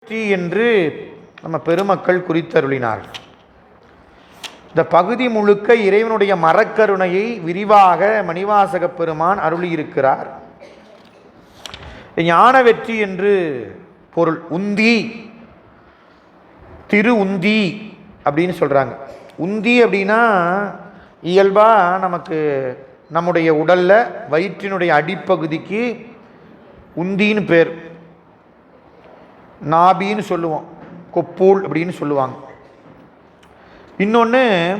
வெற்றி என்று நம்ம பெருமக்கள் குறித்தருளினார்கள். இந்த பகுதி முழுக்க இறைவனுடைய மரக்கருணையை விரிவாக மணிவாசகப் பெருமான் அருளியிருக்கிறார். ஞான வெற்றி என்று பொருள். உந்தி. திரு உந்தி அப்படின்னு சொல்கிறாங்க உந்தி அப்படின்னா இயல்பாக நமக்கு நம்முடைய உடலில் வயிற்றினுடைய அடிப்பகுதிக்கு உந்தின்னு பேர். நாபின்னு சொல்லுவோம். கொப்பூல் அப்படின்னு சொல்லுவாங்க. இன்னொன்று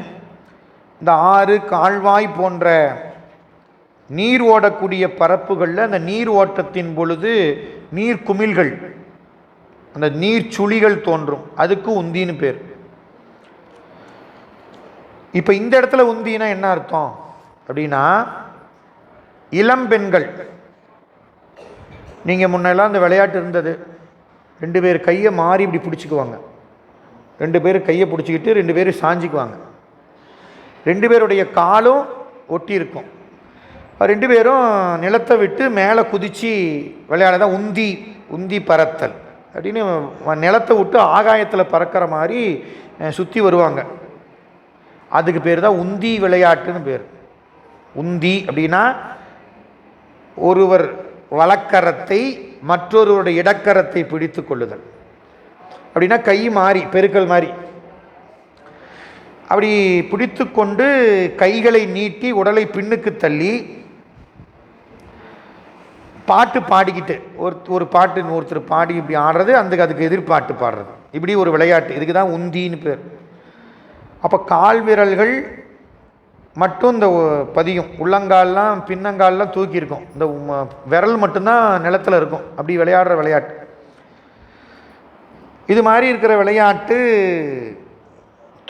இந்த ஆறு கால்வாய் போன்ற நீர் ஓடக்கூடிய பரப்புகளில் அந்த நீர் ஓட்டத்தின் பொழுது நீர் குமிழ்கள் அந்த நீர் சுழிகள் தோன்றும். அதுக்கு உந்தின்னு பேர். இப்போ இந்த இடத்துல உந்தினா என்ன அர்த்தம்? அப்படின்னா இளம் பெண்கள் நீங்கள் முன்னெல்லாம் அந்த விளையாட்டு இருந்தது. ரெண்டு பேர் கையை மாறி இப்படி பிடிச்சிக்குவாங்க. ரெண்டு பேர் கையை பிடிச்சிக்கிட்டு ரெண்டு பேரும் சாஞ்சிக்குவாங்க. ரெண்டு பேருடைய காலும் ஒட்டி இருக்கும். ரெண்டு பேரும் நிலத்தை விட்டு மேலே குதித்து விளையாட தான் உந்தி உந்தி பறத்தல் அப்படின்னு நிலத்தை விட்டு ஆகாயத்தில் பறக்கிற மாதிரி சுற்றி வருவாங்க. அதுக்கு பேர் தான் உந்தி விளையாட்டுன்னு பேர். உந்தி அப்படின்னா ஒருவர் வழக்கரத்தை மற்றொருவருடைய இடக்கரத்தை பிடித்து கொள்ளுதல். அப்படின்னா கை மாறி பெருக்கல் மாறி. அப்படி பிடித்து கொண்டு கைகளை நீட்டி உடலை பின்னுக்கு தள்ளி பாட்டு பாடிக்கிட்டு ஒரு ஒரு பாட்டு ஒருத்தர் பாடி இப்படி ஆடுறது அந்த அதுக்கு எதிர்பாட்டு பாடுறது. இப்படி ஒரு விளையாட்டு. இதுக்கு தான் உந்தின்னு பேர். அப்போ கால் விரல்கள் மட்டும் இந்த பதியும். உள்ளங்கால்லாம் பின்னங்கால்லாம் தூக்கியிருக்கும். இந்த விரல் மட்டும்தான் நிலத்தில் இருக்கும். அப்படி விளையாடுற விளையாட்டு. இது மாதிரி இருக்கிற விளையாட்டு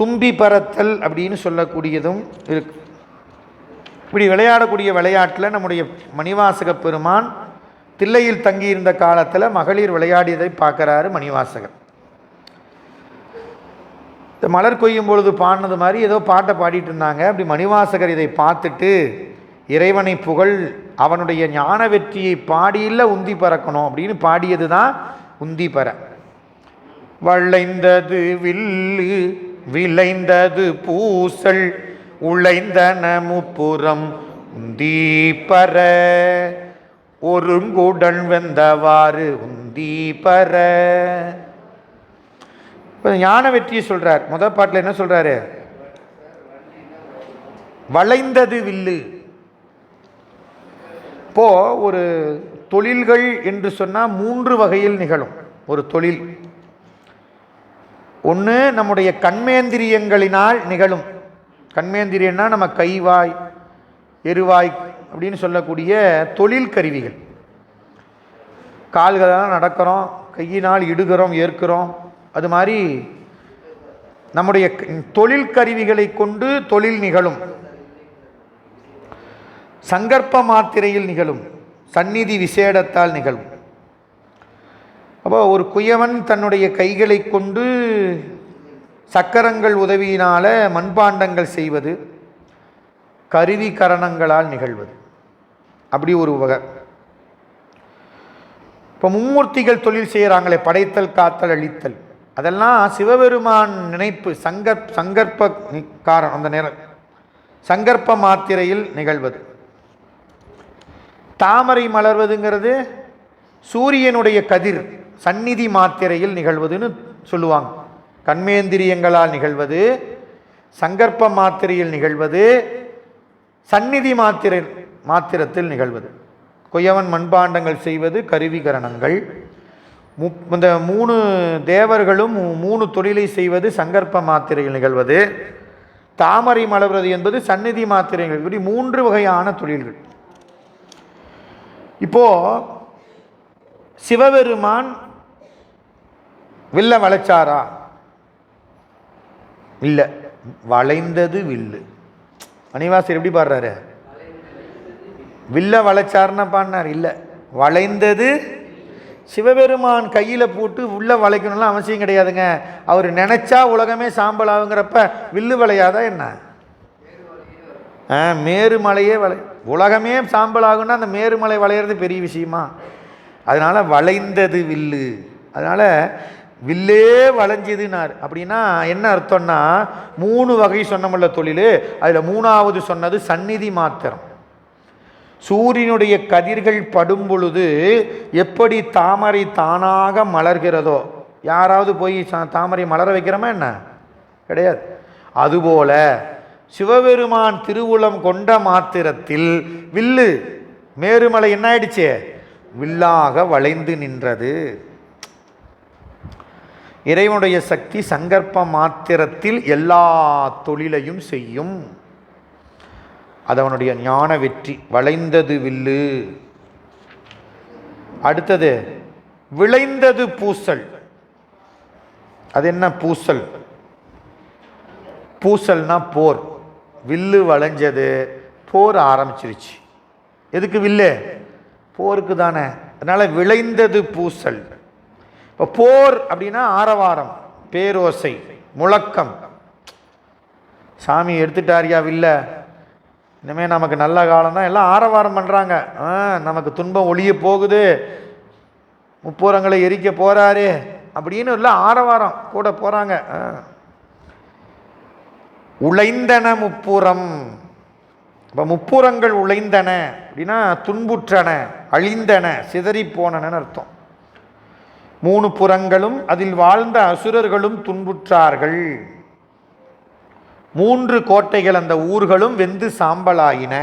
தும்பி பறத்தல் அப்படின்னு சொல்லக்கூடியதும் இருக்கு. இப்படி விளையாடக்கூடிய விளையாட்டில் நம்முடைய மணிவாசக பெருமான் தில்லையில் தங்கியிருந்த காலத்தில் மகளிர் விளையாடியதை பார்க்குறாரு மணிவாசகர். இந்த மலர் கொய்யும் பொழுது பாடினது மாதிரி ஏதோ பாட்டை பாடிட்டு இருந்தாங்க. அப்படி மணிவாசகர் இதை பார்த்துட்டு இறைவனை புகழ் அவனுடைய ஞான வெற்றியை பாடியில் உந்தி பறக்கணும் அப்படின்னு பாடியது தான் உந்தி பற. வளைந்தது வில்லு விளைந்தது பூசல் உழைந்தன முப்புறம் உந்தி பற. ஒருங்குடன் வெந்தவாறு உந்தி பற. இப்போ ஞான வெற்றியை சொல்கிறார் முதல் பாட்டில் என்ன சொல்கிறாரு வளைந்தது வில்லு. இப்போ ஒரு தொழில்கள் என்று சொன்னால் மூன்று வகையில் நிகழும். ஒரு தொழில். ஒன்று நம்முடைய கண்மேந்திரியங்களினால் நிகழும். கண்மேந்திரியன்னா நம்ம கைவாய் எருவாய் அப்படின்னு சொல்லக்கூடிய தொழில் கருவிகள். கால்களால் நடக்கிறோம் கையினால் இடுகிறோம் ஏற்கிறோம். அது மாதிரி நம்முடைய தொழில் கருவிகளை கொண்டு தொழில் நிகழும். சங்கற்ப மாத்திரையில் நிகழும். சந்நிதி விசேடத்தால் நிகழும். அப்போ ஒரு குயவன் தன்னுடைய கைகளை கொண்டு சக்கரங்கள் உதவியினால் மண்பாண்டங்கள் செய்வது கருவி கரணங்களால் நிகழ்வது. அப்படி ஒரு வகை. இப்போ மும்மூர்த்திகள் தொழில் செய்கிறாங்களே படைத்தல் காத்தல் அழித்தல். அதெல்லாம் சிவபெருமான் நினைப்பு சங்கற் சங்கற்ப காரணம் அந்த நேரம். சங்கற்ப மாத்திரையில் நிகழ்வது. தாமரை மலர்வதுங்கிறது சூரியனுடைய கதிர் சந்நிதி மாத்திரையில் நிகழ்வதுன்னு சொல்லுவாங்க. கண்மேந்திரியங்களால் நிகழ்வது சங்கற்ப மாத்திரையில் நிகழ்வது சந்நிதி மாத்திரை மாத்திரத்தில் நிகழ்வது. கொய்யவன் மண்பாண்டங்கள் செய்வது கருவிகரணங்கள். முப் இந்த மூணு தேவர்களும் மூணு தொழிலை செய்வது சங்கற்ப மாத்திரைகள் நிகழ்வது தாமரை மலர்வது என்பது சந்நிதி மாத்திரைகள் இப்படி மூன்று வகையான தொழில்கள். இப்போது சிவபெருமான் வில்ல வளைச்சாரா? இல்லை. வளைந்தது வில்லு. மணிவாசர் எப்படி பாடுறாரு? வில்ல வளைச்சார்னா பாடினார். இல்லை. வளைந்தது சிவபெருமான் கையில் போட்டு உள்ளே வளைக்கணும்லாம் அவசியம் கிடையாதுங்க. அவர் நினச்சா உலகமே சாம்பல் ஆகுங்கிறப்ப வில்லு வளையாதா என்ன? ஆ மேருமலையே வளை உலகமே சாம்பல் ஆகுன்னா அந்த மேருமலை வளையிறது பெரிய விஷயமா? அதனால் வளைந்தது வில்லு. அதனால் வில்லே வளைஞ்சதுனார். அப்படின்னா என்ன அர்த்தம்னா மூணு வகை சொன்னமுள்ள தொழில். அதில் மூணாவது சொன்னது சந்நிதி மாத்திரம். சூரியனுடைய கதிர்கள் படும் பொழுது எப்படி தாமரை தானாக மலர்கிறதோ யாராவது போய் சா- தாமரை மலர வைக்கிறோமா என்ன? கிடையாது. அதுபோல சிவபெருமான் திருவுளம் கொண்ட மாத்திரத்தில் வில்லு மேருமலை என்ன ஆயிடுச்சு? வில்லாக வளைந்து நின்றது. இறைவனுடைய சக்தி சங்கற்ப மாத்திரத்தில் எல்லா தொழிலையும் செய்யும். அது அவனுடைய ஞான வெற்றி. வளைந்தது வில்லு. அடுத்தது விளைந்தது பூசல். அது என்ன பூசல்? பூசல்னா போர். வில்லு வளைஞ்சது போர் ஆரம்பிச்சிருச்சு. எதுக்கு வில்லு? போருக்கு தானே. அதனால் விளைந்தது பூசல். இப்போ போர் அப்படின்னா ஆரவாரம் பேரோசை முழக்கம். சாமி எடுத்துட்டாரியா வில்லை? இனிமேல் நமக்கு நல்ல காலம் தான் எல்லாம் ஆரவாரம் பண்ணுறாங்க ஆ நமக்கு துன்பம் ஒளிய போகுது. முப்போரங்களை எரிக்க போகிறாரு அப்படின்னு எல்லாம் ஆரவாரம் கூட போகிறாங்க உழைந்தன முப்புறம் இப்போ முப்புறங்கள் உழைந்தன அப்படின்னா துன்புற்றன அழிந்தன சிதறி போனன அர்த்தம். மூணு புறங்களும் அதில் வாழ்ந்த அசுரர்களும் துன்புற்றார்கள். மூன்று கோட்டைகள் அந்த ஊர்களும் வெந்து சாம்பலாயின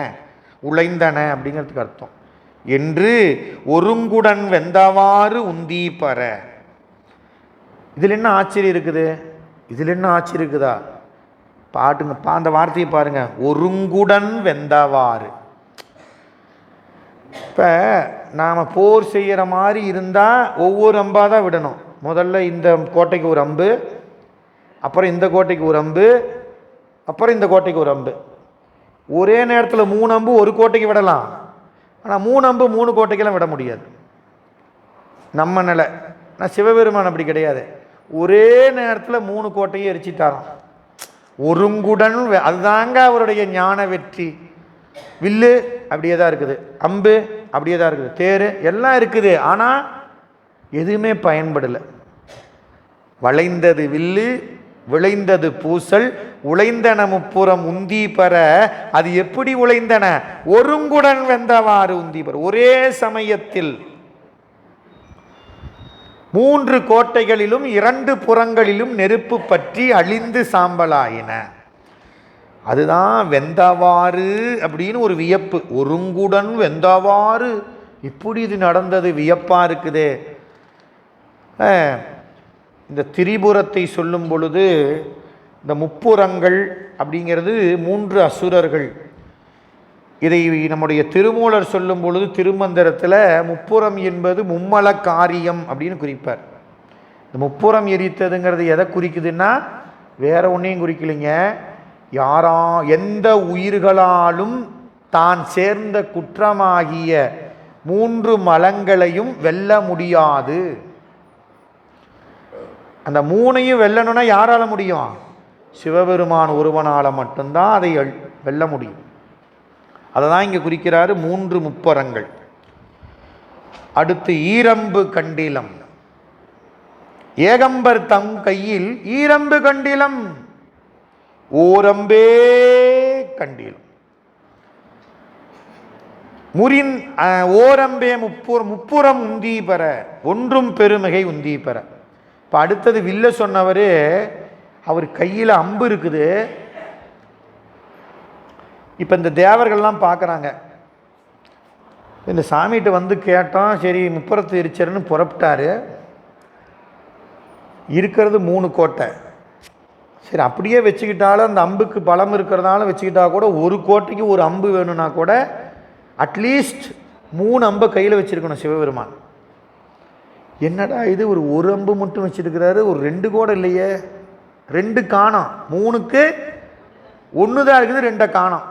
உழைந்தன அப்படிங்கிறதுக்கு அர்த்தம். என்று ஒருங்குடன் வெந்தவாறு உந்தி இதில் என்ன ஆச்சரியம் இருக்குது? இதில் என்ன ஆச்சரியம் இருக்குதா? பாட்டுங்க பா அந்த வார்த்தையை பாருங்க. ஒருங்குடன் வெந்தவாறு. இப்போ நாம் போர் செய்கிற மாதிரி இருந்தால் ஒவ்வொரு அம்பாக தான் விடணும். முதல்ல இந்த கோட்டைக்கு ஒரு அம்பு அப்புறம் இந்த கோட்டைக்கு ஒரு அம்பு அப்புறம் இந்த கோட்டைக்கு ஒரு அம்பு. ஒரே நேரத்தில் மூணு அம்பு ஒரு கோட்டைக்கு விடலாம். ஆனால் மூணு அம்பு மூணு கோட்டைக்கெல்லாம் விட முடியாது. நம்ம நிலை. நான் சிவபெருமான் அப்படி கிடையாது. ஒரே நேரத்தில் மூணு கோட்டையை எரிச்சிட்டாராம். ஒருங்குடன் அதுதாங்க அவருடைய ஞான வெற்றி. வில்லு அப்படியே தான் இருக்குது. அம்பு அப்படியே தான் இருக்குது. தேர் எல்லாம் இருக்குது. ஆனால் எதுவுமே பயன்படலை. வளைந்தது வில்லு விளைந்தது பூசல் உழைந்தன முப்புறம் உந்தி பெற அது எப்படி உழைந்தன? ஒருங்குடன் வெந்தவாறு உந்தி பெற ஒரே சமயத்தில் மூன்று கோட்டைகளிலும் இரண்டு புறங்களிலும் நெருப்பு பற்றி அழிந்து சாம்பலாயின. அதுதான் வெந்தவாறு அப்படின்னு ஒரு வியப்பு. ஒருங்குடன் வெந்தவாறு இப்படி இது நடந்தது வியப்பாக இருக்குதே. இந்த திரிபுரத்தை சொல்லும் பொழுது இந்த முப்புரங்கள் அப்படிங்கிறது மூன்று அசுரர்கள். இதை நம்முடைய திருமூலர் சொல்லும் பொழுது திருமந்திரத்தில் முப்புறம் என்பது மும்மல காரியம் அப்படின்னு குறிப்பார். இந்த முப்புறம் எரித்ததுங்கிறது எதை குறிக்குதுன்னா வேற ஒன்றையும் குறிக்கலைங்க. யாரா எந்த உயிர்களாலும் தான் சேர்ந்த குற்றமாகிய மூன்று மலங்களையும் வெல்ல முடியாது. அந்த மூணையும் வெல்லணும்னா யாரால முடியும்? சிவபெருமான் ஒருவனால மட்டும்தான் அதை வெல்ல முடியும். அதை தான் இங்கே குறிக்கிறாரு மூன்று முப்பரங்கள். அடுத்து ஈரம்பு கண்டிலம். ஏகம்பர் தம் கையில் ஈரம்பு கண்டிலம். ஓரம்பே கண்டிலம். முரின் ஓரம்பே முப்புற முப்புறம் உந்தி பெற ஒன்றும் பெருமிகை உந்தி பெற இப்போ அடுத்தது வில்ல சொன்னவர் அவர் கையில் அம்பு இருக்குது. இப்போ இந்த தேவர்கள்லாம் பார்க்குறாங்க இந்த சாமிகிட்ட வந்து கேட்டோம் சரி முப்புறத்து எரிச்சர்னு புறப்பட்டாரு. இருக்கிறது மூணு கோட்டை. சரி அப்படியே வச்சுக்கிட்டாலும் அந்த அம்புக்கு பலம் இருக்கிறதுனால வச்சுக்கிட்டா கூட ஒரு கோட்டைக்கு ஒரு அம்பு வேணும்னா கூட அட்லீஸ்ட் மூணு அம்பை கையில் வச்சுருக்கணும் சிவபெருமான். என்னடா இது ஒரு ஒரு அம்பு மட்டும் வச்சுருக்கிறாரு ஒரு ரெண்டு கூட இல்லையே. ரெண்டு காணம். மூணுக்கு ஒன்று தான் இருக்குது ரெண்டை காணம்.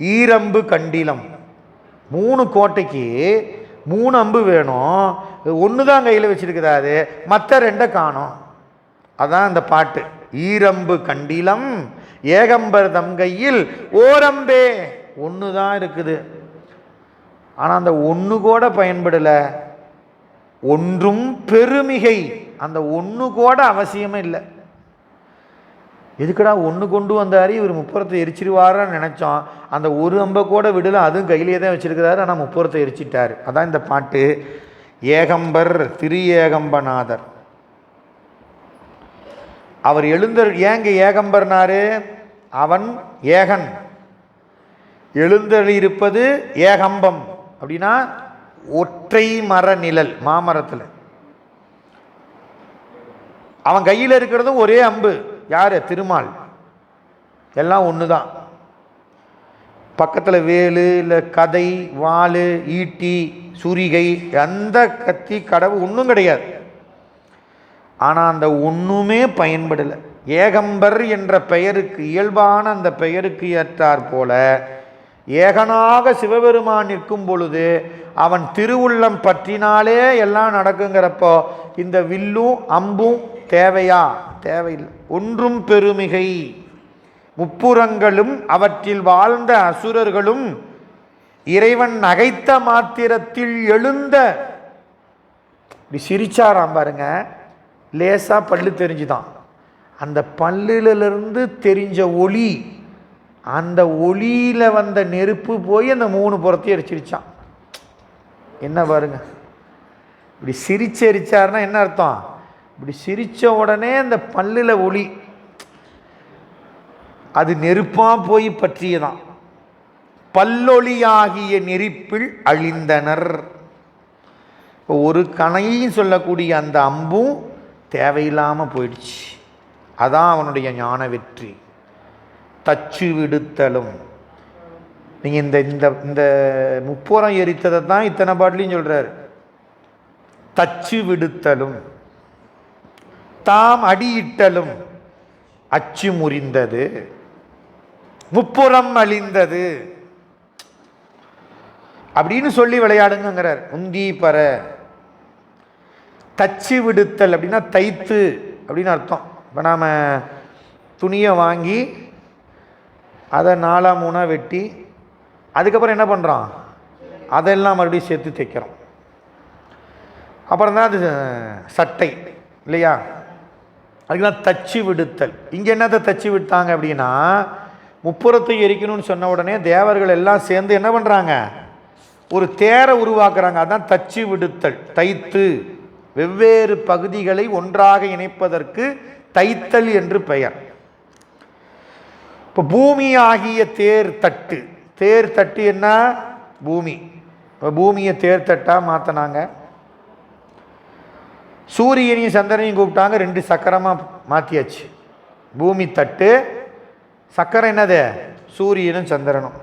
ஈரம்பு கண்டிலம். மூணு கோட்டைக்கு மூணு அம்பு வேணும். ஒன்று தான் கையில் வச்சுருக்கிறாரு. மற்ற ரெண்டை காணும். அதான் அந்த பாட்டு. ஈரம்பு கண்டிலம் ஏகம்பர் தம் கையில் ஓரம்பே. ஒன்று தான் இருக்குது. ஆனால் அந்த ஒன்று கூட பயன்படலை. ஒன்றும் பெருமிகை. அந்த ஒன்று கூட அவசியமே இல்லை. எதுக்குடா ஒன்று கொண்டு வந்தார்? இவர் முப்புறத்தை எரிச்சிருவாரான்னு நினச்சோம். அந்த ஒரு அம்பை கூட விடல அதுவும் கையிலே தான் வச்சுருக்கிறாரு ஆனால் முப்புறத்தை எரிச்சிட்டார். அதான் இந்த பாட்டு. ஏகம்பர் திரு ஏகம்பநாதர் அவர் எழுந்தர் ஏங்க ஏகம்பர்னாரு? அவன் ஏகன். எழுந்தருளியிருப்பது ஏகம்பம். அப்படின்னா ஒற்றை மர நிழல் மாமரத்தில். அவன் கையில் இருக்கிறதும் ஒரே அம்பு. யார்? திருமால். எல்லாம் ஒன்று தான் பக்கத்தில் வேலு இல்லை கதை வாள் ஈட்டி சுரிகை எந்த கத்தி கடவு ஒன்றும் கிடையாது. ஆனால் அந்த ஒன்றுமே பயன்படலை. ஏகம்பர் என்ற பெயருக்கு இயல்பான அந்த பெயருக்கு ஏற்றார் போல ஏகனாக சிவபெருமான் நிற்கும் பொழுது அவன் திருவுள்ளம் பற்றினாலே எல்லாம் நடக்குங்கிறப்போ இந்த வில்லும் அம்பும் தேவையா? தேவையில்லை. ஒன்றும் பெருமிகை. முப்புறங்களும் அவற்றில் வாழ்ந்த அசுரர்களும் இறைவன் நகைத்த மாத்திரத்தில் எழுந்த இப்படி சிரிச்சாராம் பாருங்க. லேசாக பல்லு தெரிஞ்சுதான். அந்த பல்லிலிருந்து தெரிஞ்ச ஒளி அந்த ஒளியில் வந்த நெருப்பு போய் அந்த மூணு புறத்தையும் எரிச்சிருச்சான். என்ன பாருங்க. இப்படி சிரிச்சு எரிச்சாருன்னா என்ன அர்த்தம்? இப்படி சிரித்த உடனே அந்த பல்லில் ஒளி. அது நெருப்பாக போய் பற்றியதான் பல்லொளியாகிய நெருப்பில் அழிந்தனர். இப்போ ஒரு கணையும் சொல்லக்கூடிய அந்த அம்பும் தேவையில்லாமல் போயிடுச்சு. அதான் அவனுடைய ஞான வெற்றி. தச்சு விடுத்தலும் நீங்கள் இந்த இந்த இந்த முப்புறம் எரித்ததை தான் இத்தனை பாட்டிலையும் சொல்கிறார் தச்சு விடுத்தலும் தாம் அடியிட்டலும். அச்சு முறிந்தது. முப்புறம் அழிந்தது. அப்படின்னு சொல்லி விளையாடுங்கிறார் உந்தி பற தச்சு விடுத்தல் அப்படின்னா தைத்து அப்படின்னு அர்த்தம். இப்போ நாம் துணியை வாங்கி அதை நாலாம் மூணாக வெட்டி அதுக்கப்புறம் என்ன பண்ணுறோம் அதெல்லாம் மறுபடியும் சேர்த்து தைக்கிறோம் அப்புறம் தான் அது சட்டை இல்லையா? அதுக்கெல்லாம் தச்சு விடுத்தல். இங்கே என்னத்தை தச்சு விட்டாங்க அப்படின்னா முப்புறத்தை எரிக்கணும்னு சொன்ன உடனே தேவர்கள் எல்லாம் சேர்ந்து என்ன பண்ணுறாங்க ஒரு தேரை உருவாக்குறாங்க. அதுதான் தச்சு விடுத்தல் தைத்து. வெவ்வேறு பகுதிகளை ஒன்றாக இணைப்பதற்கு தைத்தல் என்று பெயர். இப்போ பூமி ஆகிய தேர் தட்டு. தேர் தட்டு என்ன? பூமி. இப்போ பூமியை தேர் தட்டாக மாற்றினாங்க சூரியனையும் சந்திரனையும் கூப்பிட்டாங்க. ரெண்டு சக்கரமாக மாற்றியாச்சு பூமி தட்டு சக்கரம் என்னது? சூரியனும் சந்திரனும்.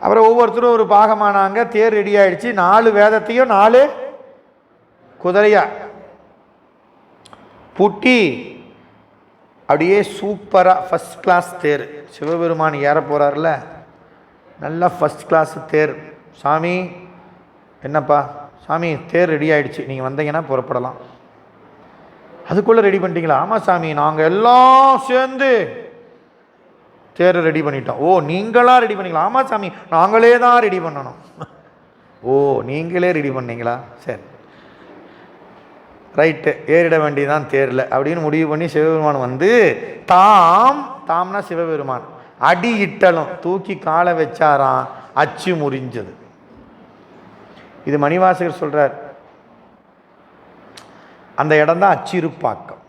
அப்புறம் ஒவ்வொருத்தரும் ஒரு பாகமானாங்க. தேர் ரெடி ஆயிடுச்சு. நாலு வேதத்தையும் நாலு குதிரையா. புட்டி அப்படியே சூப்பராக ஃபஸ்ட் கிளாஸ் தேர். சிவபெருமான் ஏற போகிறார்ல நல்லா ஃபஸ்ட் கிளாஸ் தேர். சாமி என்னப்பா? சாமி தேர் ரெடி ஆகிடுச்சு நீங்கள் வந்தீங்கன்னா புறப்படலாம். அதுக்குள்ளே ரெடி பண்ணிட்டீங்களா? ஆமாம் சாமி நாங்கள் எல்லாம் சேர்ந்து தேரை ரெடி பண்ணிட்டோம். ஓ நீங்களாக ரெடி பண்ணிக்கலாம் ஆமாம் சாமி நாங்களே தான் ரெடி பண்ணணும். ஓ நீங்களே ரெடி பண்ணீங்களா? சரி. ரைட்டு ஏறிட வேண்டியதான் தேரில் அப்படின்னு முடிவு பண்ணி சிவபெருமான் வந்து தாம் தாம்னா சிவபெருமான். அடி இட்டலும் தூக்கி காலை வச்சாராம் அச்சு முறிஞ்சது. இது மணிவாசகர் சொல்கிறார் அந்த இடம் தான் அச்சிருப்பாக்கம்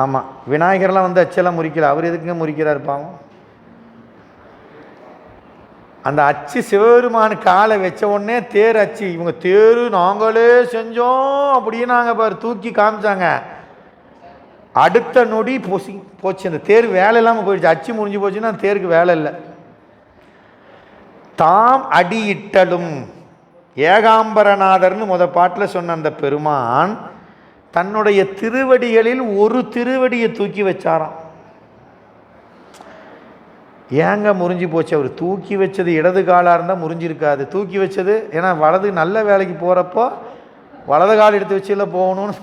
ஆமாம் விநாயகர்லாம் வந்து அச்செல்லாம் முறிக்கல. அவர் எதுக்குங்க முறிக்கிறார் பாவம்? அந்த அச்சு சிவபெருமான் காலை வச்ச உடனே தேர் அச்சு இவங்க தேரு நாங்களே செஞ்சோம் அப்படின்னு நாங்கள் பாரு தூக்கி காமிச்சாங்க. அடுத்த நொடி போசி போச்சு அந்த தேர் வேலை இல்லாமல் போயிடுச்சு. அச்சு முடிஞ்சு போச்சுன்னா அந்த தேருக்கு வேலை இல்லை. தாம் அடியிட்டலும் ஏகாம்பரநாதர்னு முத பாட்டில் சொன்ன அந்த பெருமான் தன்னுடைய திருவடிகளில் ஒரு திருவடியை தூக்கி வச்சாராம். ஏங்க முறிஞ்சு போச்சு? அவர் தூக்கி வச்சது இடது காலாக இருந்தால் முறிஞ்சிருக்காது. தூக்கி வச்சது ஏன்னா வலது நல்ல வேலைக்கு போகிறப்போ வலது கால் எடுத்து வச்சுல போகணும்னு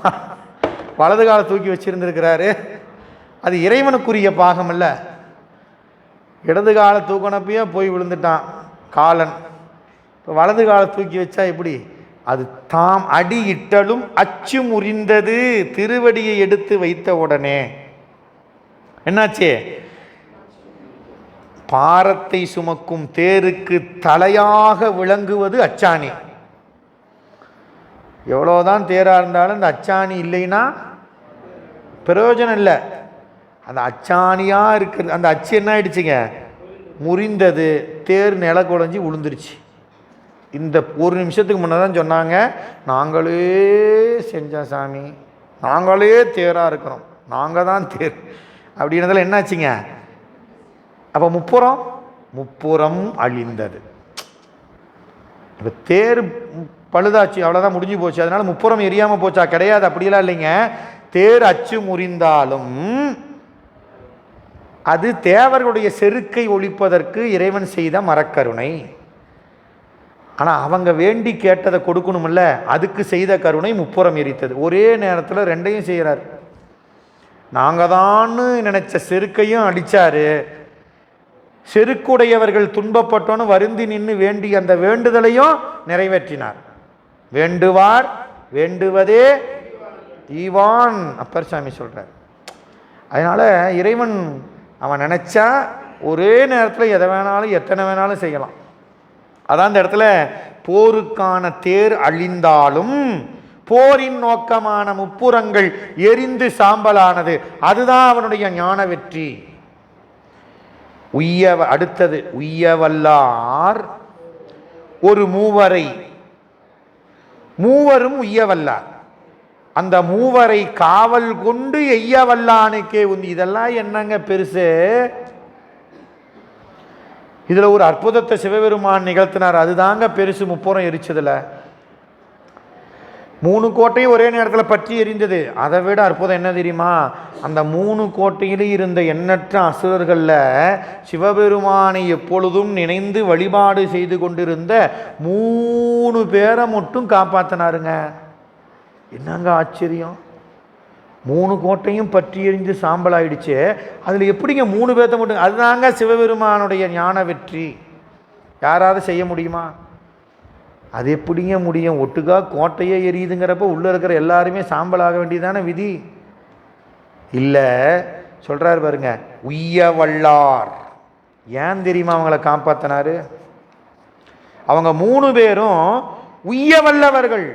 வலது காலை தூக்கி வச்சுருந்துருக்கிறாரு. அது இறைவனுக்குரிய பாகம் இல்லை. இடது காலை தூக்கினப்பயே போய் விழுந்துட்டான் காலன். இப்போ வலது காலை தூக்கி வச்சா எப்படி? அது தாம் அடி இட்டலும் அச்சு முறிந்தது. திருவடியை எடுத்து வைத்த உடனே. என்னாச்சு? பாரத்தை சுமக்கும் தேருக்கு தலையாக விளங்குவது அச்சாணி. எவ்வளோதான் தேராக இருந்தாலும் இந்த அச்சாணி இல்லைன்னா பிரயோஜனம் இல்லை. அந்த அச்சாணியாக இருக்கிறது அந்த அச்சு என்ன ஆயிடுச்சுங்க? முறிந்தது. தேர் நில குழஞ்சி விழுந்துருச்சு இந்த ஒரு நிமிஷத்துக்கு முன்னே தான் சொன்னாங்க நாங்களே செஞ்சோம் சாமி நாங்களே தேராக இருக்கிறோம். நாங்கள் தான் தேர். அப்படின்றதுல என்னாச்சுங்க? அப்போ முப்புறம் முப்புறம் அழிந்தது. இப்போ தேர் பழுதாச்சு அவ்வளோதான் முடிஞ்சு போச்சு. அதனால் முப்புறம் எரியாமல் போச்சா? கிடையாது அப்படியெல்லாம் இல்லைங்க. தேர் அச்சு முறிந்தாலும் அது தேவர்களுடைய செருக்கை ஒழிப்பதற்கு இறைவன் செய்த மரக்கருணை. ஆனால் அவங்க வேண்டி கேட்டதை கொடுக்கணும்ல அதுக்கு செய்த கருணை முப்புறம் எரித்தது. ஒரே நேரத்தில் ரெண்டையும் செய்கிறார் நாங்கள் தான்னு நினச்ச செருக்கையும் அடித்தார் செருக்குடையவர்கள் துன்பப்பட்டோன்னு வருந்தி நின்று வேண்டி அந்த வேண்டுதலையும் நிறைவேற்றினார். வேண்டுவார் வேண்டுவதே ஈவான் அப்பர் சாமி சொல்கிறார் அதனால் இறைவன் அவன் நினச்சா ஒரே நேரத்தில் எதை வேணாலும் எத்தனை வேணாலும் செய்யலாம். அதான் அந்த இடத்துல போருக்கான தேர் அழிந்தாலும் போரின் நோக்கமான முப்புறங்கள் எரிந்து சாம்பலானது. அதுதான் அவனுடைய ஞான வெற்றி. உய்ய அடுத்தது உய்யவல்லார். ஒரு மூவரை மூவரும் உய்யவல்லார். அந்த மூவரை காவல் கொண்டு எய்யவல்லானுக்கே உந்தி. இதெல்லாம் என்னங்க பெருசு? இதில் ஒரு அற்புதத்தை சிவபெருமான் நிகழ்த்தினார். அதுதாங்க பெருசு முப்புறம் எரிச்சதுல. மூணு கோட்டையும் ஒரே நேரத்தில் பற்றி எரிந்தது. அதை விட அற்புதம் என்ன தெரியுமா? அந்த மூணு கோட்டையிலே இருந்த எண்ணற்ற அசுரர்களில் சிவபெருமானை எப்பொழுதும் நினைந்து வழிபாடு செய்து கொண்டிருந்த மூணு பேரை மட்டும் காப்பாற்றினாருங்க என்னங்க ஆச்சரியம்? மூணு கோட்டையும் பற்றி எரிஞ்சு சாம்பல் ஆயிடுச்சு. அதில் எப்படிங்க மூணு பேர்த்த மட்டும்? அதுதாங்க சிவபெருமானுடைய ஞான வெற்றி. யாராவது செய்ய முடியுமா? அது எப்படிங்க முடியும்? ஒட்டுக்கா கோட்டையே எரியுதுங்கிறப்ப உள்ளே இருக்கிற எல்லாருமே சாம்பல் ஆக வேண்டியதானே விதி? இல்லை சொல்கிறாரு பாருங்க உய்ய வல்லார். ஏன் தெரியுமா அவங்கள காப்பாத்தினாரு? அவங்க மூணு பேரும் உய்ய வல்லவர்கள்.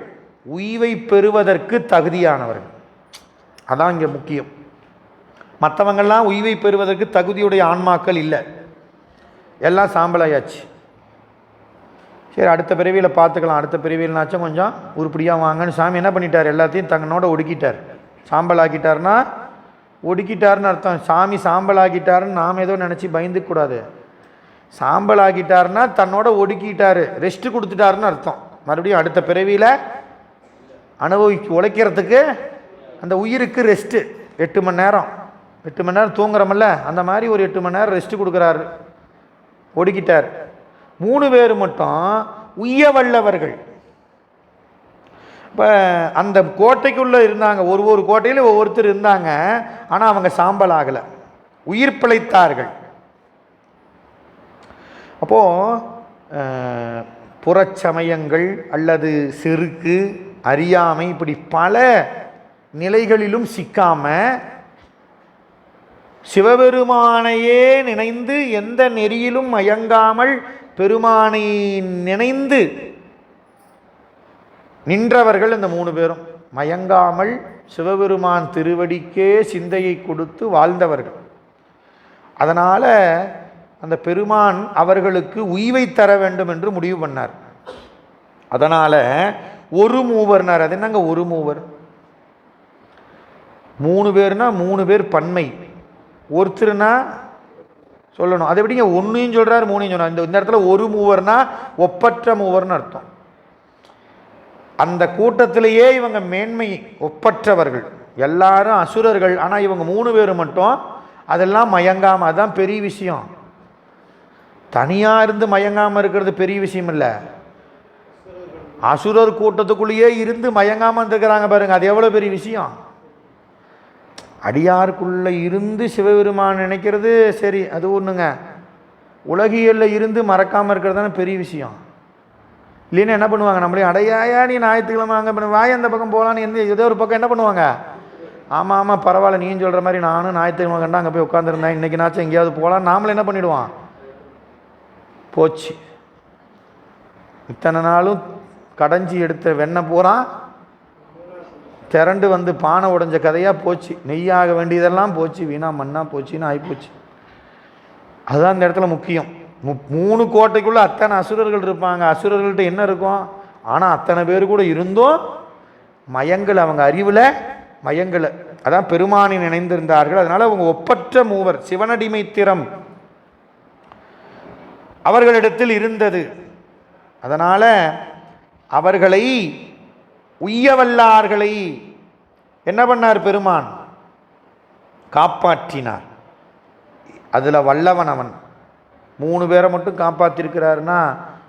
உய்வை பெறுவதற்கு தகுதியானவர்கள். அதான் இங்கே முக்கியம். மற்றவங்கள்லாம் உய்வை பெறுவதற்கு தகுதியுடைய ஆன்மாக்கள் இல்லை. எல்லாம் சாம்பலாயாச்சு. சரி அடுத்த பிறவியில் பார்த்துக்கலாம். அடுத்த பிறவியில்னாச்சும் கொஞ்சம் உருப்படியாக வாங்கன்னு சாமி என்ன பண்ணிட்டார்? எல்லாத்தையும் தங்கனோட ஒடுக்கிட்டார். சாம்பல் ஆக்கிட்டாருன்னா ஒடுக்கிட்டாருன்னு அர்த்தம். சாமி சாம்பல் ஆக்கிட்டாருன்னு நாம் ஏதோ நினச்சி பயந்துக்கூடாது சாம்பல் ஆக்கிட்டாருன்னா தன்னோட ஒடுக்கிட்டார். ரெஸ்ட்டு கொடுத்துட்டாருன்னு அர்த்தம். மறுபடியும் அடுத்த பிறவியில் அனுபவிக்கு உழைக்கிறதுக்கு அந்த உயிருக்கு ரெஸ்ட்டு எட்டு மணி நேரம். எட்டு மணி நேரம் தூங்குறோமில்ல அந்த மாதிரி ஒரு எட்டு மணி நேரம் ரெஸ்ட்டு கொடுக்குறாரு. ஒடுக்கிட்டார். மூணு பேர் மட்டும் உய்ய வல்லவர்கள் இப்போ அந்த கோட்டைக்குள்ளே இருந்தாங்க ஒரு ஒரு கோட்டையில் ஒவ்வொருத்தர் இருந்தாங்க ஆனால் அவங்க சாம்பல் ஆகலை. உயிர் பிழைத்தார்கள். அப்போது புறச்சமயங்கள் அல்லது செருக்கு அறியாமை இப்படி பல நிலைகளிலும் சிக்காம சிவபெருமானையே நினைந்து எந்த நெறியிலும் மயங்காமல் பெருமானை நினைந்து நின்றவர்கள் இந்த மூணு பேரும். மயங்காமல் சிவபெருமான் திருவடிக்கே சிந்தையை கொடுத்து வாழ்ந்தவர்கள். அதனால் அந்த பெருமான் அவர்களுக்கு உய்வை தர வேண்டும் என்று முடிவு பண்ணார். அதனால் ஒரு மூவர்னார். அது என்னங்க ஒரு மூவர்? மூணு பேர்னா மூணு பேர் பன்மை. ஒருத்தர்னா சொல்லணும். அதை எப்படிங்க? ஒன்றையும் சொல்கிறார் மூணையும் சொன்னார். இந்த இந்த இடத்துல ஒரு மூவர்னா ஒப்பற்ற மூவர்னு அர்த்தம். அந்த கூட்டத்திலேயே இவங்க மேன்மை ஒப்பற்றவர்கள். எல்லாரும் அசுரர்கள். ஆனால் இவங்க மூணு பேர் மட்டும் அதெல்லாம் மயங்காமல் அதுதான் பெரிய விஷயம். தனியாக இருந்து மயங்காமல் இருக்கிறது பெரிய விஷயம் இல்லை. அசுரர் கூட்டத்துக்குள்ளேயே இருந்து மயங்காமல் இருக்கிறாங்க பாருங்கள் அது எவ்வளோ பெரிய விஷயம்? அடியாருக்குள்ளே இருந்து சிவபெருமான் நினைக்கிறது சரி அது ஒன்றுங்க உலகியலில் இருந்து மறக்காமல் இருக்கிறது தானே பெரிய விஷயம். இல்லைன்னா என்ன பண்ணுவாங்க? நம்மளே அடையாயா நீ ஞாயிற்றுக்கிழமை அங்கே பண்ண வாய் அந்த பக்கம் போகலான்னு எந்த ஏதோ ஒரு பக்கம் என்ன பண்ணுவாங்க? ஆமாம் ஆமாம் பரவாயில்ல நீயும் சொல்கிற மாதிரி நானும் ஞாயிற்றுக்கிழமை கண்டா அங்கே போய் உட்காந்துருந்தேன் இன்றைக்கி நாச்சும் எங்கேயாவது போகலாம் நாமளும் என்ன பண்ணிவிடுவான் போச்சு. இத்தனை நாளும் கடைஞ்சி எடுத்த வெண்ணெய் பூரா திரண்டு வந்து பானை உடைஞ்ச கதையாக போச்சு. நெய்யாக வேண்டியதெல்லாம் போச்சு. வீணா மண்ணா போச்சுன்னு ஆகிப்போச்சு அதுதான் இந்த இடத்துல முக்கியம். மு- மூணு கோட்டைக்குள்ளே அத்தனை அசுரர்கள் இருப்பாங்க. அசுரர்கள்ட்ட என்ன இருக்கும்? ஆனால் அத்தனை பேர் கூட இருந்தும் மயங்கள் அவங்க அறிவில் மயங்கலை. அதான் பெருமானை நினைந்திருந்தார்கள். அதனால் அவங்க ஒப்பற்ற மூவர் சிவனடிமை திறம். அவர்களிடத்தில் இருந்தது. அதனால் அவர்களை உய்யவல்லார்களை என்ன பண்ணார் பெருமான்? காப்பாற்றினார். அதில் வல்லவன் அவன். மூணு பேரை மட்டும் காப்பாற்றிருக்கிறாருன்னா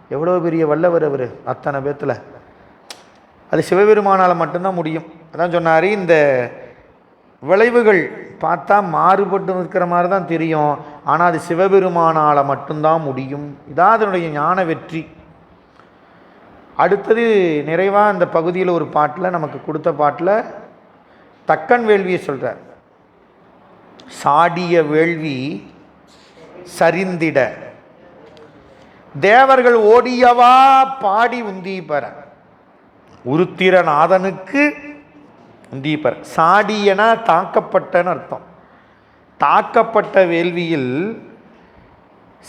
எவ்வளோ பெரிய வல்லவர் அவர் அத்தனை பேத்தில். அது சிவபெருமானால் மட்டும்தான் முடியும். அதான் சொன்னார் இந்த விளைவுகள் பார்த்தா மாறுபட்டு இருக்கிற மாதிரி தான் தெரியும். ஆனால் அது சிவபெருமானால் மட்டும்தான் முடியும். இதான் அதனுடைய ஞான வெற்றி. அடுத்தது நிறைவாக அந்த பகுதியில் ஒரு பாட்டில் நமக்கு கொடுத்த பாட்டில் தக்கன் வேள்வியை சொல்கிறார் சாடிய வேள்வி சரிந்திட. தேவர்கள் ஓடியவா பாடி உந்தீபர உருத்திரநாதனுக்கு உந்தீபர் சாடியனா தாக்கப்பட்டன்னு அர்த்தம். தாக்கப்பட்ட வேள்வியில்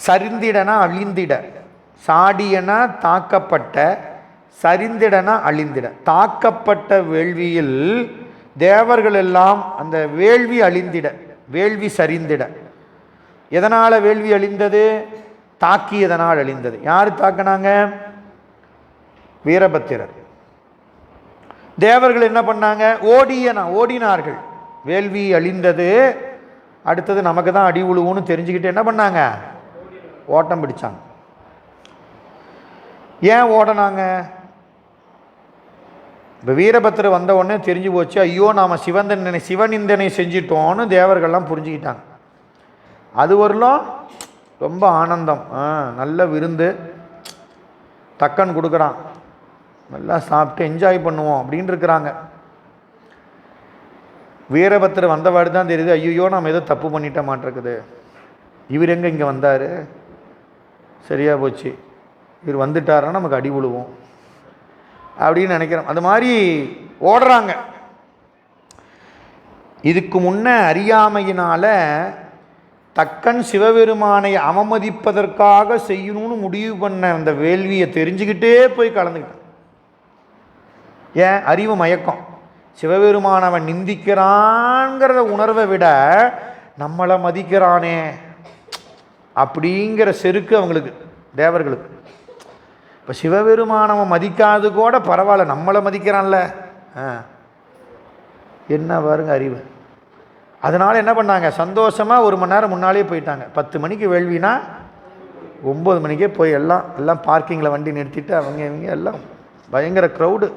சரிந்திடனா அழிந்திட. சாடியனா தாக்கப்பட்ட சரிந்திடனா அழிந்திட. தாக்கப்பட்ட வேள்வியில் தேவர்கள் எல்லாம் அந்த வேள்வி அழிந்திட வேள்வி சரிந்திட. எதனால் வேள்வி அழிந்தது? தாக்கியதனால் அழிந்தது. யார் தாக்கினாங்க? வீரபத்திரர். தேவர்கள் என்ன பண்ணாங்க? ஓடியனா ஓடினார்கள். வேள்வி அழிந்தது அடுத்தது நமக்கு தான் அடி உழுவுன்னு தெரிஞ்சுக்கிட்டு என்ன பண்ணாங்க? ஓட்டம் பிடிச்சாங்க. ஏன் ஓடனாங்க? இப்போ வீரபத்திரர் வந்த உடனே தெரிஞ்சு போச்சு ஐயோ நாம் சிவந்தனை சிவநிந்தனை செஞ்சிட்டோன்னு தேவர்கள்லாம் புரிஞ்சுக்கிட்டாங்க. அது வரலும் ரொம்ப ஆனந்தம். ஆ நல்ல விருந்து. தக்கன் கொடுக்குறான். நல்லா சாப்பிட்டு என்ஜாய் பண்ணுவோம் அப்படின்னு இருக்கிறாங்க. வீரபத்திரர் வந்தவாடு தான் தெரியுது ஐயோ நாம் ஏதோ தப்பு பண்ணிட்ட மாட்டிருக்குது. இவர் எங்கே இங்கே வந்தார்? சரியாக போச்சு. இவர் வந்துட்டாருன்னா நமக்கு அடி விழுவோம். அப்படின்னு நினைக்கிறோம். அது மாதிரி ஓடுறாங்க. இதுக்கு முன்ன அறியாமையினால தக்கன் சிவபெருமானை அவமதிப்பதற்காக செய்யணும்னு முடிவு பண்ண அந்த வேள்வியை தெரிஞ்சுக்கிட்டே போய் கலந்துக்கிட்டான். ஏன்? அறிவு மயக்கம். சிவபெருமான் அவன் நிந்திக்கிறான்ங்கிறத உணர்வை விட நம்மளை மதிக்கிறானே அப்படிங்கிற செருக்கு அவங்களுக்கு தேவர்களுக்கு. இப்போ சிவபெருமானவன் மதிக்காது கூட பரவாயில்ல நம்மளை மதிக்கிறான்ல. ஆ. என்ன பாருங்க அறிவு. அதனால் என்ன பண்ணாங்க? சந்தோஷமாக ஒரு மணி நேரம் முன்னாலே போயிட்டாங்க. பத்து மணிக்கு வேள்வினா ஒம்பது மணிக்கே போய் எல்லாம் எல்லாம் பார்க்கிங்கில் வண்டி நிறுத்திட்டு அவங்க இவங்க எல்லாம் பயங்கர க்ரௌடு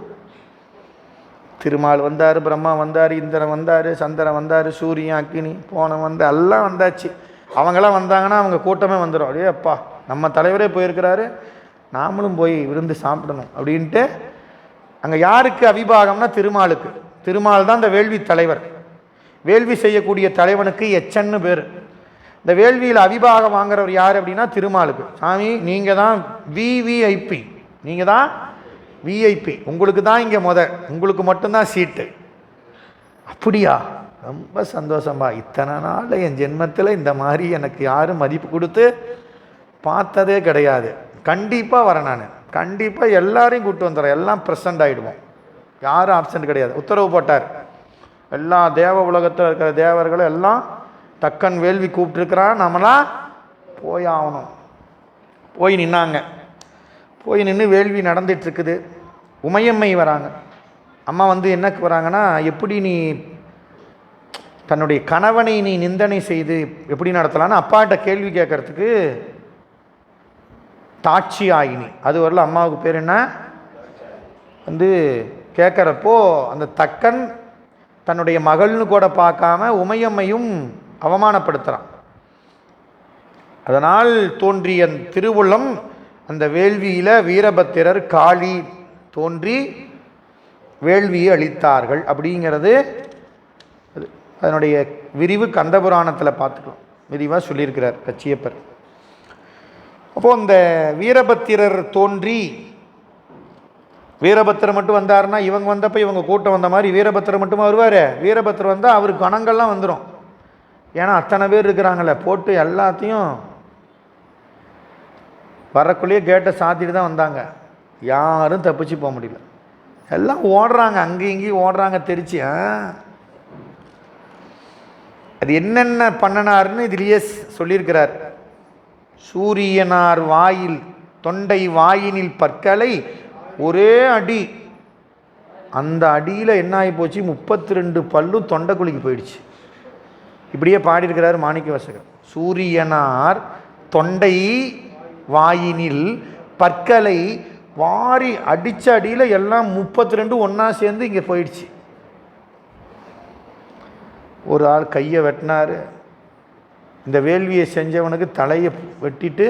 திருமால் வந்தார் பிரம்மா வந்தார் இந்திரன் வந்தார் சந்திரன் வந்தார் சூரியன் அக்னி போனவன் வந்து எல்லாம் வந்தாச்சு. அவங்களாம் வந்தாங்கன்னா அவங்க கூட்டமே வந்துடும் அப்படியே அப்பா நம்ம தலைவரே போயிருக்கிறாரு. நாமளும் போய் விருந்து சாப்பிடணும் அப்படின்ட்டு அங்கே யாருக்கு அவிபாகம்னா திருமாலுக்கு. திருமால் தான் இந்த வேள்வி தலைவர். வேள்வி செய்யக்கூடிய தலைவனுக்கு எச்சன்னு பேர். இந்த வேள்வியில் அவிபாகம் வாங்குறவர் யார் அப்படின்னா திருமாலுக்கு. சாமி நீங்கள் தான் விவிஐபி நீங்கள் தான் விஐபி உங்களுக்கு தான் இங்கே முத. உங்களுக்கு மட்டும்தான் சீட்டு. அப்படியா? ரொம்ப சந்தோஷம்பா. இத்தனை நாள் என் ஜென்மத்தில் இந்த மாதிரி எனக்கு யாரும் மதிப்பு கொடுத்து பார்த்ததே கிடையாது. கண்டிப்பாக வரேன் நான். கண்டிப்பாக எல்லாரையும் கூப்பிட்டு வந்துடுறேன். எல்லாம் ப்ரெசண்ட் ஆகிடுவோம் யாரும் ஆப்சண்ட் கிடையாது. உத்தரவு போட்டார். எல்லா தேவ உலகத்தில் இருக்கிற தேவர்களும் எல்லாம் தக்கன் வேள்வி கூப்பிட்டுருக்கிறான். நம்மளாம் போய் ஆகணும். போய் நின்னாங்க. போய் நின்று வேள்வி நடந்துட்டுருக்குது. உமையம்மை வராங்க. அம்மா வந்து என்னக்கு வராங்கன்னா எப்படி நீ தன்னுடைய கணவனை நீ நிந்தனை செய்து எப்படி நடத்தலான்னு அப்பாட்ட கேள்வி கேட்கறதுக்கு தாட்சி ஆயினி அது வரல அம்மாவுக்கு பேர் என்ன? வந்து கேட்குறப்போ அந்த தக்கன் தன்னுடைய மகள்னு கூட பார்க்காம உமையம்மையும் அவமானப்படுத்துகிறான் அதனால் தோன்றிய திருவுள்ளம் அந்த வேள்வியில் வீரபத்திரர் காளி தோன்றி வேள்வியை அளித்தார்கள் அப்படிங்கிறது அது- அதனுடைய விரிவு கந்தபுராணத்தில் பார்த்துக்கலாம். விரிவாக சொல்லியிருக்கிறார் கச்சியப்பர். அப்போது இந்த வீரபத்திரர் தோன்றி வீரபத்திரர் மட்டும் வந்தாருன்னா இவங்க வந்தப்போ இவங்க கூட்டம் வந்த மாதிரி வீரபத்திரர் மட்டுமா வருவார்? வீரபத்திரர் வந்தால் அவர் கணங்கள்லாம் வந்துடும் ஏன்னா அத்தனை பேர் இருக்கிறாங்களே போட்டு எல்லாத்தையும் வரக்குள்ளேயே கேட்டை சாத்திட்டு தான் வந்தாங்க. யாரும் தப்பிச்சு போக முடியல. எல்லாம் ஓடுறாங்க அங்கேயும் இங்கேயும் ஓடுறாங்க தெரிச்சு ஆ. அது என்னென்ன பண்ணனாருன்னு இதுலேயே சொல்லியிருக்கிறார். சூரியனார் வாயில் தொண்டை வாயினில் பற்களை ஒரே அடி. அந்த அடியில் என்ன ஆகி போச்சு? முப்பத்தி ரெண்டு பல்லும் தொண்டைக்குழிக்கு போயிடுச்சு. இப்படியே பாடியிருக்கிறார் மாணிக்க வாசகர் சூரியனார் தொண்டை வாயினில் பற்களை வாரி அடித்த அடியில் எல்லாம் முப்பத்தி ரெண்டு ஒன்றா சேர்ந்து இங்கே போயிடுச்சு. ஒரு ஆள் கையை வெட்டினார். இந்த வேள்வியை செஞ்சவனுக்கு தலையை வெட்டிட்டு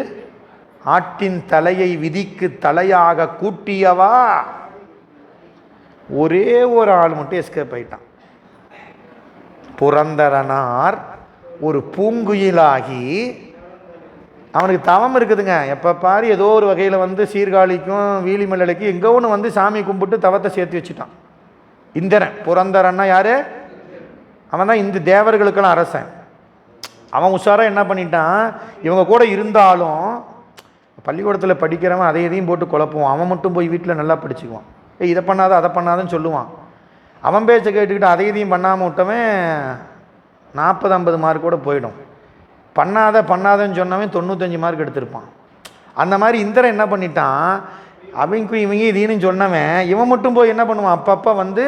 ஆட்டின் தலையை விதிக்கு தலையாக கூட்டியவா? ஒரே ஒரு ஆள் மட்டும் எஸ்கேப் ஆயிட்டான். புரந்தரனார் ஒரு பூங்குயிலாகி அவனுக்கு தவம் இருக்குதுங்க. எப்போ பாரு ஏதோ ஒரு வகையில் வந்து சீர்காழிக்கும் வீலிமலைக்கும் எங்கே ஒன்று வந்து சாமி கும்பிட்டு தவத்தை சேர்த்து வச்சுட்டான். இந்திரன். புரந்தரன்னா யார்? அவன் தான் இந்த தேவர்களுக்கெல்லாம் அரசன். அவன் உஷாராக என்ன பண்ணிட்டான்? இவங்க கூட இருந்தாலும் பள்ளிக்கூடத்தில் படிக்கிறவன் அதை எதையும் போட்டு குழப்புவான். அவன் மட்டும் போய் வீட்டில் நல்லா படிச்சுக்குவான். ஏய் இதை பண்ணாத அதை பண்ணாதன்னு சொல்லுவான். அவன் பேச்சை கேட்டுக்கிட்டு அதை எதையும் பண்ணாமல் விட்டவன் நாற்பது ஐம்பது மார்க் கூட போயிடும். பண்ணாத பண்ணாதன்னு சொன்னவன் தொண்ணூத்தஞ்சு மார்க் எடுத்திருப்பான். அந்த மாதிரி இந்திரன் என்ன பண்ணிட்டான்? அவங்க இவங்க இதுன்னு சொன்னவன் இவன் மட்டும் போய் என்ன பண்ணுவான்? அப்பப்போ வந்து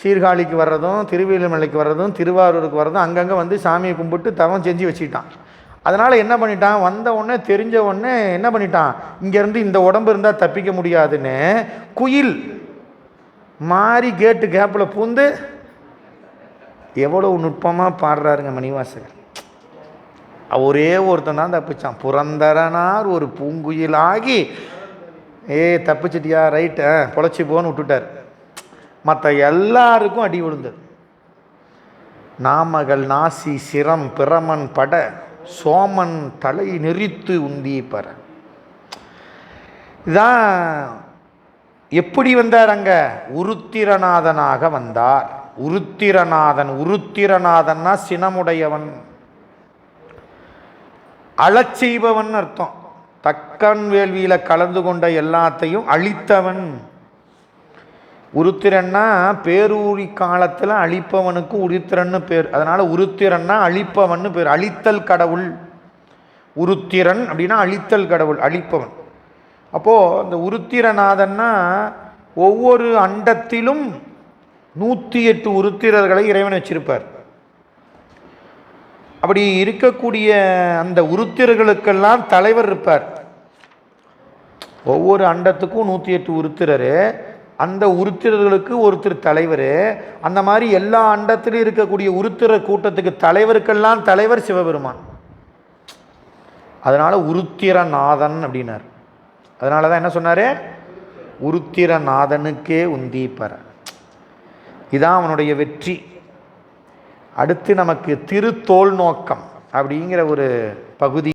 சீர்காழிக்கு வர்றதும் திருவேலுமலைக்கு வர்றதும் திருவாரூருக்கு வர்றதும் அங்கங்கே வந்து சாமியை கும்பிட்டு தவம் செஞ்சு வச்சுக்கிட்டான். அதனால் என்ன பண்ணிட்டான்? வந்த உடனே தெரிஞ்ச உடனே என்ன பண்ணிட்டான்? இங்கேருந்து இந்த உடம்பு இருந்தால் தப்பிக்க முடியாதுன்னு குயில் மாறி கேட்டு கேப்பில் பூந்து எவ்வளோ நுட்பமாக பாடுறாருங்க மணிவாசகர். ஒரே ஒருத்தன் தான் தப்பிச்சான். புரந்தரனார் ஒரு பூங்குயிலாகி ஏ தப்பிச்சிட்டியா? ரைட்டு பொழைச்சி போன்னு விட்டுட்டார். மற்ற எல்லாருக்கும் அடி விழுந்தது. நாமகள் நாசி சிரம் பிரமன் பட சோமன் தலை நெறித்து உந்தி பர. இதான் எப்படி வந்தார் அங்கே? உருத்திரநாதனாக வந்தார். உருத்திரநாதன் உருத்திரநாதன்னா சினமுடையவன். அழச் செய்பவன் அர்த்தம். தக்கன் வேள்வியில் கலந்து கொண்ட எல்லாத்தையும் அழித்தவன். உருத்திரன்னா பேரூரி காலத்தில் அழிப்பவனுக்கு உருத்திரன்னு பேர். அதனால் உருத்திரன்னா அழிப்பவன்னு பேர். அழித்தல் கடவுள். உருத்திரன் அப்படின்னா அழித்தல் கடவுள் அழிப்பவன். அப்போது இந்த உருத்திரநாதன்னா ஒவ்வொரு அண்டத்திலும் நூற்றி எட்டு உருத்திரர்களை இறைவன் வச்சிருப்பார். அப்படி இருக்கக்கூடிய அந்த உருத்திரர்களுக்கெல்லாம் தலைவர் இருப்பார். ஒவ்வொரு அண்டத்துக்கும் நூற்றி எட்டு உருத்திரர். அந்த உருத்திரர்களுக்கு ஒருத்தர் தலைவர். அந்த மாதிரி எல்லா அண்டத்திலும் இருக்கக்கூடிய உருத்திரர் கூட்டத்துக்கு தலைவருக்கெல்லாம் தலைவர் சிவபெருமான். அதனால் உருத்திரநாதன் அப்படின்னார். அதனால தான் என்ன சொன்னார்? உருத்திரநாதனுக்கே உந்தீப்பற இதான் அவனுடைய வெற்றி. அடுத்து நமக்கு திருத்தோல் நோக்கம் அப்படிங்கிற ஒரு பகுதி